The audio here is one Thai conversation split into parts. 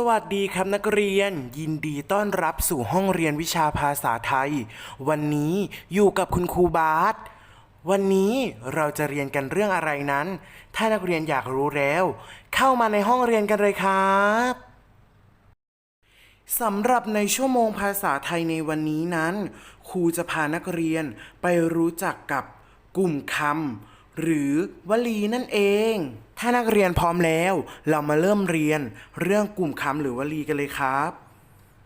สวัสดีครับนักเรียน ยินดีต้อนรับสู่ห้องเรียนวิชาภาษาไทย วันนี้อยู่กับคุณครูบาสวันนี้เราจะเรียนกันเรื่องอะไรนั้น ถ้านักเรียนอยากรู้แล้ว เข้ามาในห้องเรียนกันเลยครับสำหรับในชั่วโมงภาษาไทยในวันนี้นั้น ครูจะพานักเรียนไปรู้จักกับกลุ่มคำหรือวลีนั่นเอง ถ้านักเรียนพร้อมแล้ว เรามาเริ่มเรียนเรื่องกลุ่มคำหรือวลีกันเลยครับ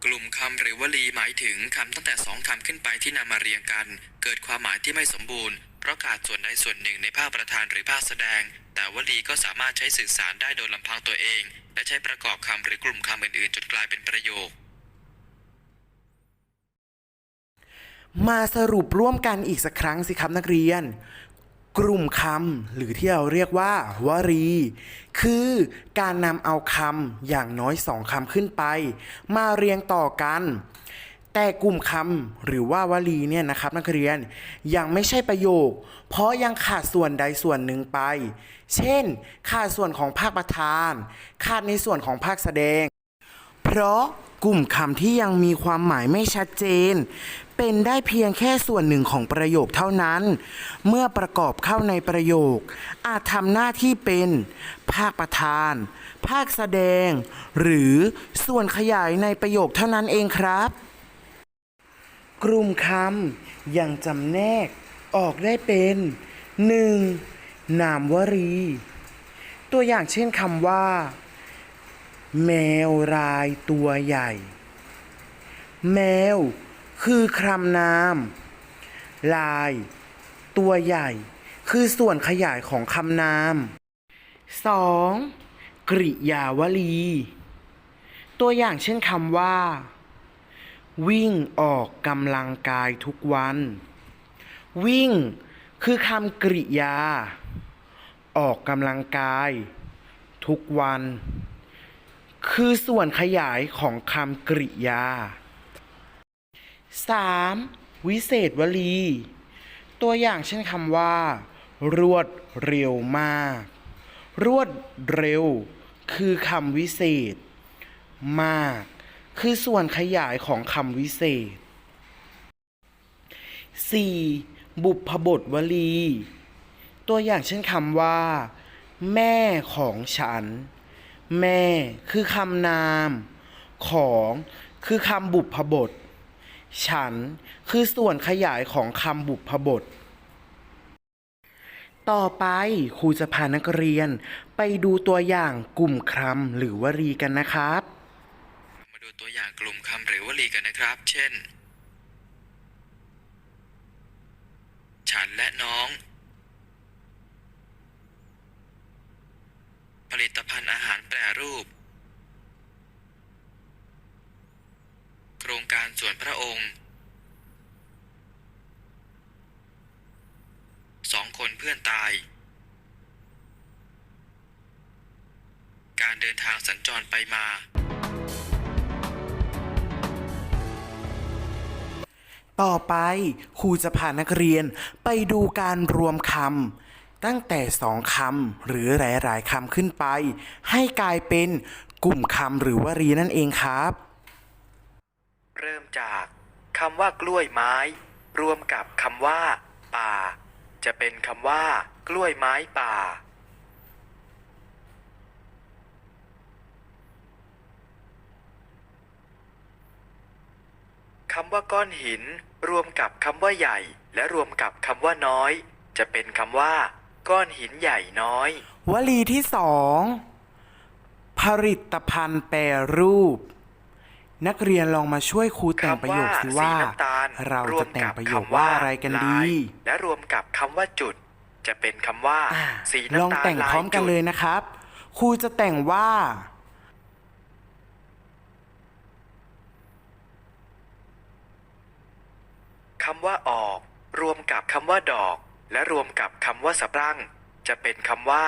กลุ่มคำหรือวลีหมายถึงคำตั้งแต่สองคำขึ้นไปที่นำมาเรียงกัน เกิดความหมายที่ไม่สมบูรณ์ เพราะขาดส่วนใดส่วนหนึ่งในภาคประธานหรือภาคแสดง แต่วลีก็สามารถใช้สื่อสารได้โดยลำพังตัวเอง และใช้ประกอบคำหรือกลุ่มคำอื่นๆจนกลายเป็นประโยคมาสรุปร่วมกันอีกสักครั้งสิครับนักเรียน กลุ่มคำหรือที่เราเรียกว่าวลี คือการนำเอาคำอย่างน้อยสองคำขึ้นไป มาเรียงต่อกัน แต่กลุ่มคำหรือว่าวลีเนี่ยนะครับนักเรียนยังไม่ใช่ประโยค เพราะยังขาดส่วนใดส่วนหนึ่งไป เช่น ขาดส่วนของภาคประธาน ขาดในส่วนของภาคแสดง เพราะ กลุ่มคำที่ยังมีความหมายไม่ชัดเจน เป็นได้เพียงแค่ส่วนหนึ่งของประโยคเท่านั้น เมื่อประกอบเข้าในประโยค อาจทำหน้าที่เป็น ภาคประธาน ภาคแสดง หรือส่วนขยายในประโยคเท่านั้นเองครับ กลุ่มคำยังจำแนก ออกได้เป็น 1. นามวลีตัวอย่างเช่นคำว่า แมวรายตัวใหญ่ แมว คือคำนาม ลาย ตัวใหญ่ คือส่วนขยายของคำนาม 2. กริยาวลี ตัวอย่างเช่นคำว่า วิ่งออกกำลังกายทุกวัน วิ่ง คือคำกริยา ออกกำลังกาย ทุกวัน คือส่วนขยายของคำกริยา 3. วิเศษวลี ตัวอย่างเช่นคำว่า รวดเร็วมาก รวดเร็ว คือคำวิเศษ มาก คือส่วนขยายของคำวิเศษ 4. บุพบทวลี ตัวอย่างเช่นคำว่า แม่ของฉัน แม่คือคำนาม ของคือคำบุพบท ฉันคือส่วนขยายของคำบุพบท ต่อไปครูจะพานักเรียนไปดูตัวอย่างกลุ่มคำหรือวลีกันนะครับ มาดูตัวอย่างกลุ่มคำหรือวลีกันนะครับ เช่น ฉันและน้อง ผลิตภัณฑ์อาหารแปรรูป โครงการส่วนพระองค์ สองคนเพื่อนตาย การเดินทางสัญจรไปมา ต่อไปครูจะพานักเรียนไปดูการรวมคำตั้งแต่สองคำหรือหลายๆคำขึ้นไป ให้กลายเป็นกลุ่มคำหรือวลีนั่นเองครับ เริ่มจากคำว่ากล้วยไม้ รวมกับคำว่า ป่า จะเป็นคำว่า กล้วยไม้ป่าำว่าก้อนหิน รวมกับคำว่าใหญ่ และรวมกับคำว่าน้อย จะเป็นคำว่า ก้อนหินใหญ่น้อย วลีที่สองผลิตภัณฑ์แปรรูป นักเรียนลองมาช่วยครูแต่งประโยคสิว่าสีน้ำตาลเราจะแต่งประโยคว่าอะไรกันดีลายและรวมกับคำว่าจุด จะเป็นคำว่าอ่าสีลองน้ำตาลแต่งลาพร้อมกันจุดเลยนะครับ ครูจะแต่งว่า คำว่าออก รวมกับคำว่าดอก และรวมกับคำว่าสะปรังจะเป็นคำว่า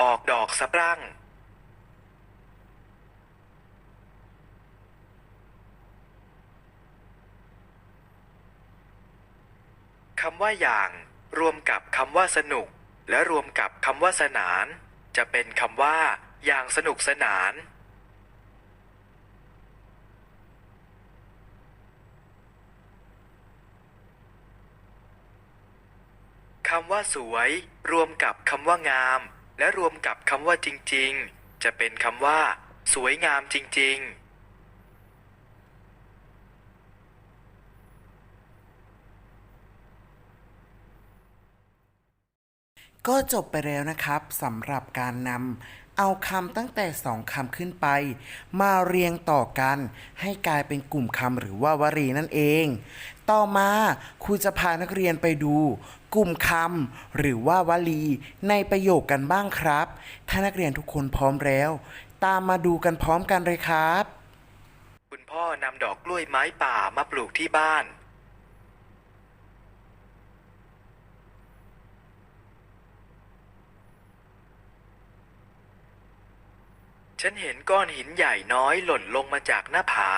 ออกดอกสะปรังคำว่าอย่าง รวมกับคำว่าสนุก และรวมกับคำว่าสนาน จะเป็นคำว่า อย่างสนุกสนาน คำว่าสวย รวมกับคำว่างาม และรวมกับคำว่าจริง ๆ จะเป็นคำว่า สวยงามจริง ๆก็จบไปแล้วนะครับสำหรับการนำ เอาคำตั้งแต่สองคำขึ้นไป มาเรียงต่อกัน ให้กลายเป็นกลุ่มคำหรือว่าวลีนั่นเอง ต่อมาครูจะพานักเรียนไปดู กลุ่มคำหรือว่าวลีในประโยคกันบ้างครับ ถ้านักเรียนทุกคนพร้อมแล้ว ตามมาดูกันพร้อมกันเลยครับ คุณพ่อนำดอกกล้วยไม้ป่ามาปลูกที่บ้าน ฉันเห็นก้อนหินใหญ่น้อยหล่นลงมาจากหน้าผา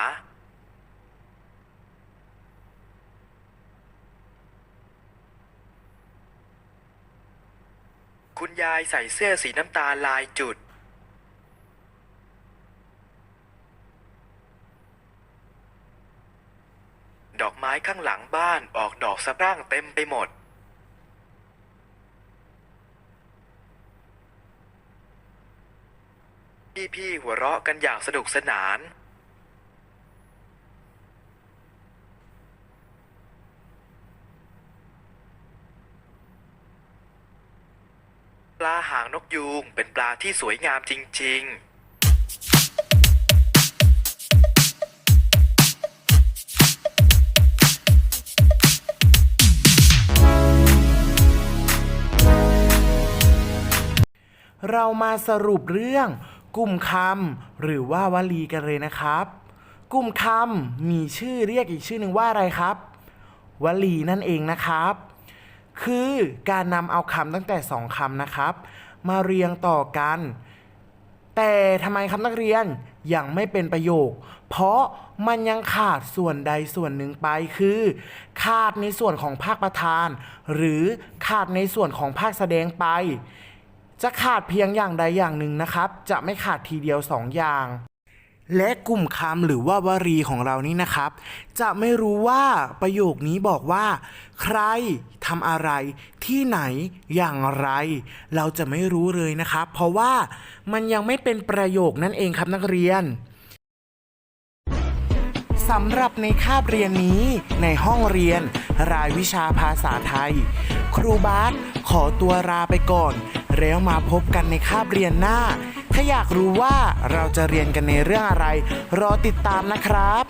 คุณยายใส่เสื้อสีน้ำตาลลายจุด ดอกไม้ข้างหลังบ้านออกดอกสะพรั่งเต็มไปหมด พี่ๆหัวเราะกันอย่างสนุกสนาน ปลาหางนกยูงเป็นปลาที่สวยงามจริง ๆเรามาสรุปเรื่อง กลุ่มคำหรือว่าวลีกันเลยนะครับ กลุ่มคำมีชื่อเรียกอีกชื่อหนึ่งว่าอะไรครับ วลีนั่นเองนะครับ คือการนำเอาคำตั้งแต่สองคำนะครับ มาเรียงต่อกัน แต่ทำไมครับนักเรียนยังไม่เป็นประโยค เพราะมันยังขาดส่วนใดส่วนหนึ่งไปคือ ขาดในส่วนของภาคประธาน หรือขาดในส่วนของภาคแสดงไป จะขาดเพียงอย่างใดอย่างหนึ่งนะครับ จะไม่ขาดทีเดียวสองอย่าง และกลุ่มคำหรือว่าวลีของเรานี้นะครับ จะไม่รู้ว่าประโยคนี้บอกว่า ใครทำอะไร ที่ไหนอย่างไร เราจะไม่รู้เลยนะครับ เพราะว่ามันยังไม่เป็นประโยคนั่นเองครับนักเรียนำหรับในคาบเรียนนี้ ในห้องเรียน รายวิชาภาษาไทย ครูบาสขอตัวลาไปก่อน แล้วมาพบกันในคาบเรียนหน้า ถ้าอยากรู้ว่าเราจะเรียนกันในเรื่องอะไร รอติดตามนะครับ